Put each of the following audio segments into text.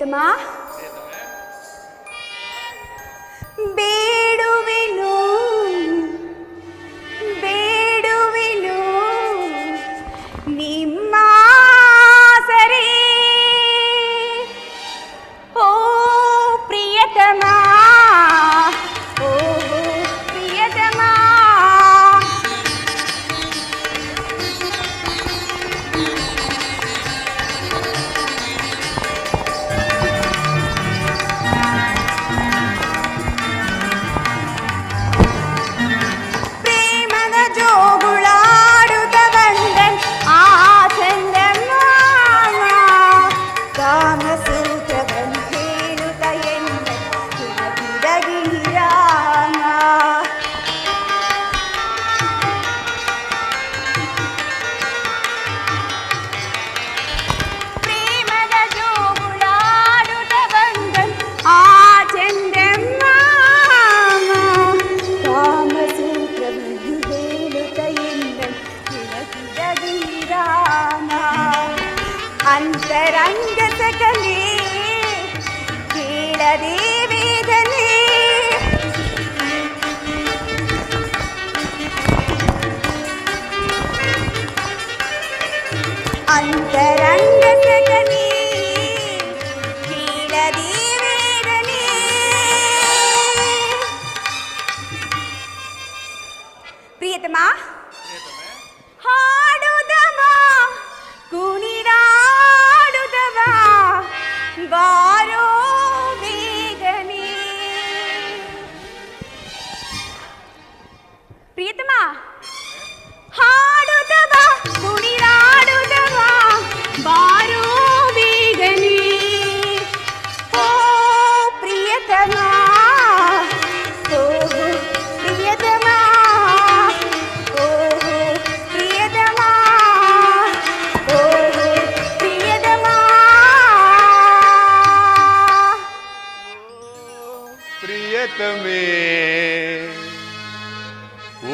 တမ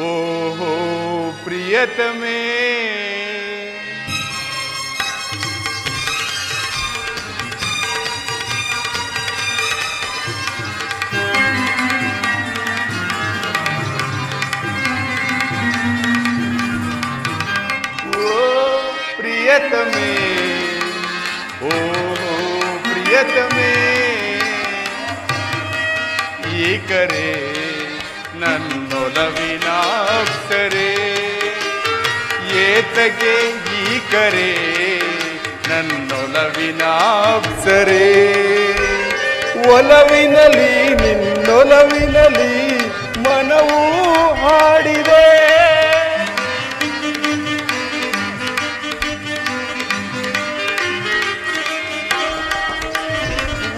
ओ हो प्रियतमे प्रियतमे ओ प्रियतमे ये करे ಕರೆ ನನ್ನೊಲವಿನ ಅಕ್ಷರೆ ಏತಗೆ ಈ ಕರೆ ನನ್ನೊಲವಿನ ಅಪ್ಸರೆ ಒಲವಿನಲಿ ನಿನ್ನೊಲವಿನಲಿ ಮನವು ಹಾಡಿದೆ.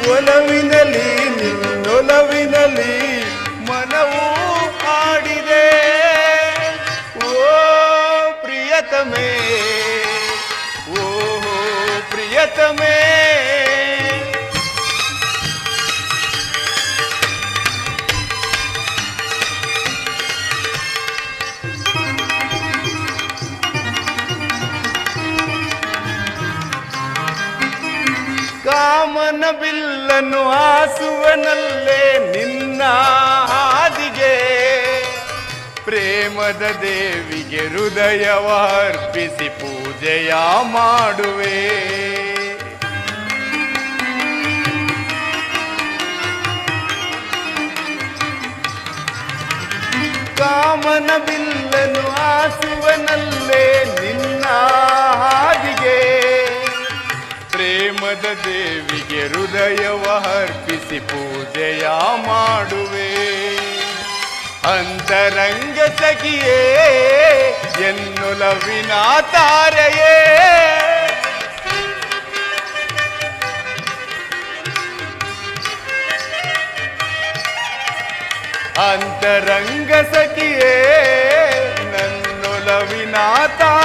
ಒಲವಿನಲಿ ನಿನ್ನೊಲವಿನಲಿ ಪ್ರಿಯತಮೇ ಓ ಪ್ರಿಯತಮೇ. ಕಾಮನ ಬಿಲ್ಲನು ಆಸುವನಲ್ಲೇ ನಿನ್ನ ಪ್ರೇಮದ ದೇವಿಗೆ ಹೃದಯವಾರ್ಪಿಸಿ ಪೂಜೆಯ ಮಾಡುವೆ. ಕಾಮನ ಬಿಲ್ಲನು ಆಸುವನಲ್ಲೇ ನಿನ್ನ ಹಾದಿಗೆ. ಪ್ರೇಮದ ದೇವಿಗೆ ಹೃದಯವ ಅರ್ಪಿಸಿ ಪೂಜೆಯ ಅಂತರಂಗ ಸಖಿಯೇ ಎನ್ನುಲವಿನ ತಾರೆಯೇ ಅಂತರಂಗ ಸಖಿಯೇ ನನ್ನೊಲವಿನ ತಾರೆ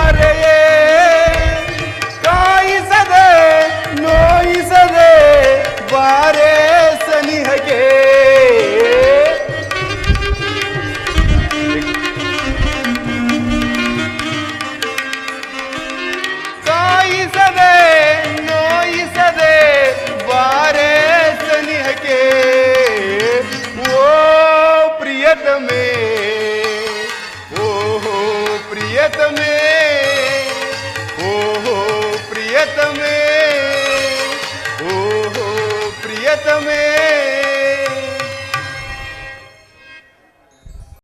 प्रियतमे ओ हो प्रियतमे ओ हो प्रियतमे